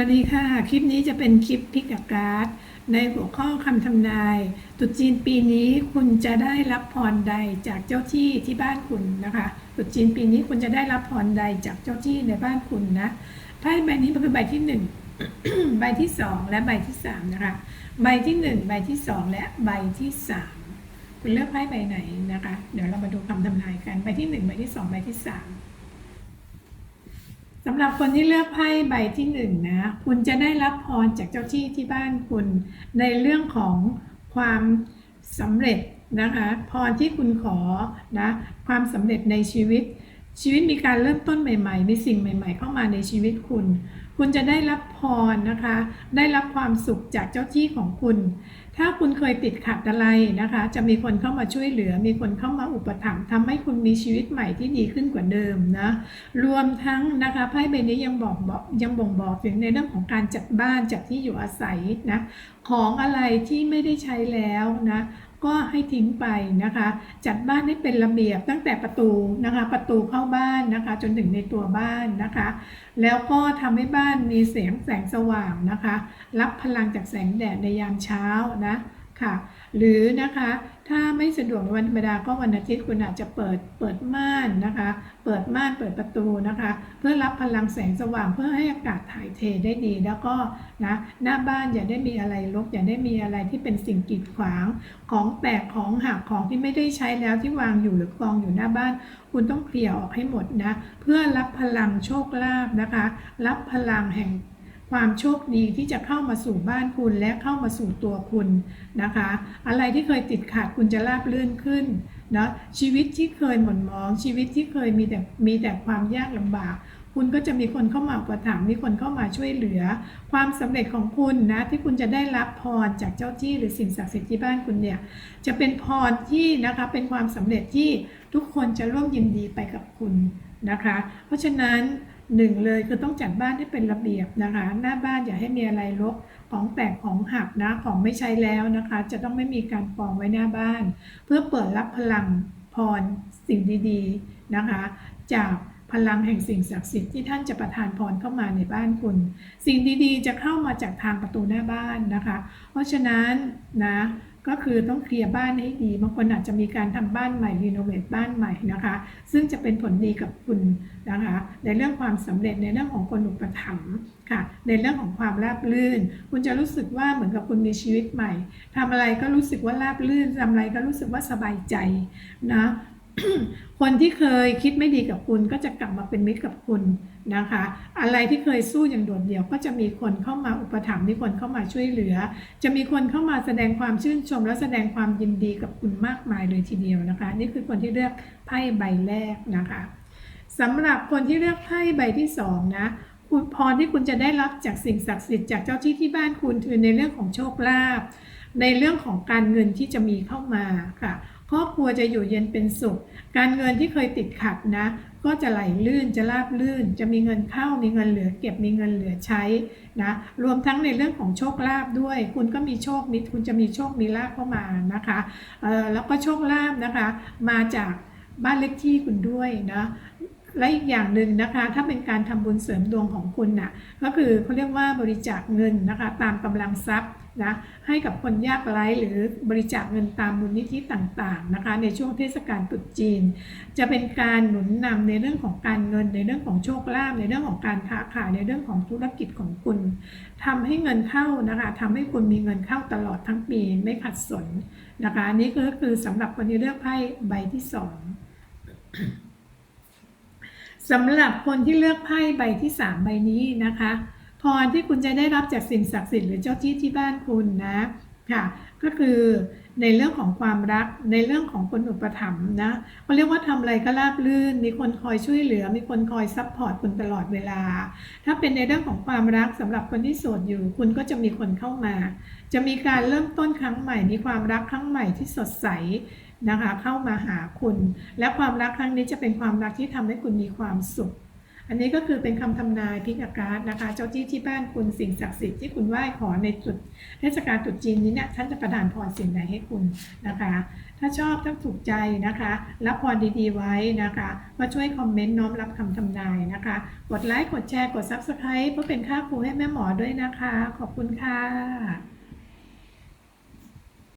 วัสดีค่ะ คลิปนี้จะเป็นคลิปพิกกับการ์ดในหัวข้อคำทำนายตุจีนปีนี้คุณจะได้รับพรใดจากเจ้าที่ที่บ้านคุณนะคะตุจีนปีนี้คุณจะได้รับพรใดจากเจ้าที่ในบ้านคุณนะไพ่ใบนี้มันคือใบที่หนึ่งใบที่สองและใบที่สามนะคะ ใบที่หนึ่งใบที่สองและใบที่สามคุณเลือกไพ่ใบไหนนะคะ เดี๋ยวเรามาดูคำทำนายกันใบที่หนึ่งใบที่สองใบที่สาม สำหรับคนที่เลือกไพ่ใบที่หนึ่งนะ คุณจะได้รับพรจากเจ้าที่ที่บ้านคุณ ในเรื่องของความสำเร็จนะคะ พรที่คุณขอนะ ความสำเร็จในชีวิต ชีวิตมีการเริ่มต้นใหม่ ๆ มีสิ่งใหม่ ๆ เข้ามาในชีวิตคุณ คุณจะได้รับพรนะคะ ได้รับความสุขจากเจ้าที่ของคุณ ถ้าคุณเคยติดขัดอะไรนะคะ จะมีคนเข้ามาช่วยเหลือ มีคนเข้ามาอุปถัมภ์ทำให้คุณมีชีวิตใหม่ที่ดีขึ้นกว่าเดิมนะ รวมทั้งนะคะไพ่ใบนี้ยังบอกบอกยังบ่งบอกถึงในเรื่องของการจัดบ้านจัดที่อยู่อาศัยนะ ของอะไรที่ไม่ได้ใช้แล้วนะ ก็ให้ทิ้งไปนะคะ จัดบ้านให้เป็นระเบียบตั้งแต่ประตูนะคะ ประตูเข้าบ้านนะคะ จนถึงในตัวบ้านนะคะ แล้วก็ทำให้บ้านมีแสงแสงสว่างนะคะ รับพลังจากแสงแดดในยามเช้านะ ค่ะ หรือนะคะถ้าไม่สะดวกในวันธรรมดาก็วันอาทิตย์คุณอาจจะเปิดเปิดม่านนะคะ เปิดม่านเปิดประตูนะคะ เพื่อรับพลังแสงสว่างเพื่อให้อากาศถ่ายเทได้ดีแล้วก็นะหน้าบ้านอย่าได้มีอะไรรกอย่าได้มีอะไรที่เป็นสิ่งกีดขวาง ของแตกของหักของที่ไม่ได้ใช้แล้วที่วางอยู่หรือกองอยู่หน้าบ้าน คุณต้องเคลียร์ออกให้หมดนะ เพื่อรับพลังโชคลาภนะคะ รับพลังแห่ง ความโชคดีที่จะเข้ามาสู่บ้านคุณและเข้ามาสู่ตัวคุณนะคะ อะไรที่เคยติดขัดคุณจะราบรื่นขึ้นนะชีวิตที่เคยหม่นหมอง ชีวิตที่เคยมีแต่มีแต่ความยากลำบาก คุณก็จะมีคนเข้ามาประถมมีคนเข้ามาช่วยเหลือ ความสำเร็จของคุณนะที่คุณจะได้รับพรจากเจ้าที่หรือสิ่งศักดิ์สิทธิ์ที่บ้านคุณเนี่ยจะเป็นพรที่นะคะเป็นความสำเร็จที่ทุกคนจะร่วมยินดีไปกับคุณนะคะ เพราะฉะนั้น หนึ่งเลยคือต้องจัดบ้านให้เป็นระเบียบนะคะ หน้าบ้านอย่าให้มีอะไรรกของแตกของหักนะของไม่ใช้แล้วนะคะ จะต้องไม่มีการกองไว้หน้าบ้าน เพื่อเปิดรับพลังพรสิ่งดีๆนะคะ จากพลังแห่งสิ่งศักดิ์สิทธิ์ที่ท่านจะประทานพรเข้ามาในบ้านคุณ สิ่งดีๆ จะเข้ามาจากทางประตูหน้าบ้านนะคะ เพราะฉะนั้นนะ ก็คือต้องเคลียร์บ้านให้ดีบางคนอาจจะมีการทำบ้านใหม่รีโนเวทบ้านใหม่นะคะ ซึ่งจะเป็นผลดีกับคุณนะคะ ในเรื่องความสำเร็จในเรื่องของคนอุปถัมภ์ค่ะ ในเรื่องของความราบรื่น คุณจะรู้สึกว่าเหมือนกับคุณมีชีวิตใหม่ทำอะไรก็รู้สึกว่าราบรื่นทำอะไรก็รู้สึกว่าสบายใจนะ คนที่เคยคิดไม่ดีกับคุณก็จะกลับมาเป็นมิตรกับคุณนะคะ อะไรที่เคยสู้อย่างโดดเดี่ยวก็จะมีคนเข้ามาอุปถัมภ์มีคนเข้ามาช่วยเหลือ จะมีคนเข้ามาแสดงความชื่นชม และแสดงความยินดีกับคุณมากมายเลยทีเดียวนะคะ นี่คือคนที่เลือกไพ่ใบแรกนะคะสำหรับคนที่เลือกไพ่ใบที่สองนะคุณพรที่คุณจะได้รับจากสิ่งศักดิ์สิทธิ์จากเจ้าที่ที่บ้านคุณคือในเรื่องของโชคลาภในเรื่องของการเงินที่จะมีเข้ามาค่ะ ครอบครัวจะอยู่เย็นเป็นสุข การเงินที่เคยติดขัดนะ ก็จะไหลลื่นจะราบลื่น จะมีเงินเข้ามีเงินเหลือเก็บมีเงินเหลือใช้นะรวมทั้งในเรื่องของโชคลาภด้วย คุณก็มีโชคมิคุณจะมีโชคมีลาภเข้ามานะคะแล้วก็โชคลาภนะคะ มาจากบ้านเล็กที่คุณด้วยนะ และอีกอย่างหนึ่งนะคะ ถ้าเป็นการทำบุญเสริมดวงของคุณน่ะก็คือเขาเรียกว่าบริจาคเงินนะคะตามกำลังทรัพย์นะให้กับคนยากไร้หรือบริจาคเงินตามมูลนิธิต่างๆนะคะ ในช่วงเทศกาลตรุษจีน จะเป็นการหนุนนำในเรื่องของการเงินในเรื่องของโชคลาภในเรื่องของการค้าขายในเรื่องของธุรกิจของคุณทำให้เงินเข้านะคะทำให้คุณมีเงินเข้าตลอดทั้งปีไม่ขัดสนนะคะอันนี่ก็คือสำหรับคนที่เลือกไพ่ใบที่สอง สำหรับคนที่เลือกไพ่ใบที่สามใบนี้นะคะ พรที่คุณจะได้รับจากสิ่งศักดิ์สิทธิ์หรือเจ้าที่ที่บ้านคุณนะ ค่ะก็คือในเรื่องของความรักในเรื่องของคนอุปถัมภ์นะเขาเรียกว่าทำอะไรก็ราบรื่น มีคนคอยช่วยเหลือ มีคนคอยซัพพอร์ตคุณตลอดเวลา ถ้าเป็นในเรื่องของความรักสำหรับคนที่โสดอยู่ คุณก็จะมีคนเข้ามา จะมีการเริ่มต้นครั้งใหม่ มีความรักครั้งใหม่ที่สดใสนะคะ เข้ามาหาคุณ และความรักครั้งนี้จะเป็นความรักที่ทำให้คุณมีความสุข อันนี้ก็คือเป็นคำทำนายพิกอาการ์ดนะคะ เจ้าที่ที่บ้านคุณสิ่งศักดิ์สิทธิ์ที่คุณไหว้ขอในจุดเทศกาลตรุษจีนนี้เนี่ยท่านจะประทานพรสิ่งใดให้คุณนะคะ ถ้าชอบถ้าถูกใจนะคะ รับพรดีๆไว้นะคะมาช่วยคอมเมนต์น้อมรับคำทำนายนะคะ กดไลค์กดแชร์กด Subscribe เพื่อเป็นค่าครูให้แม่หมอด้วยนะคะ ขอบคุณค่ะ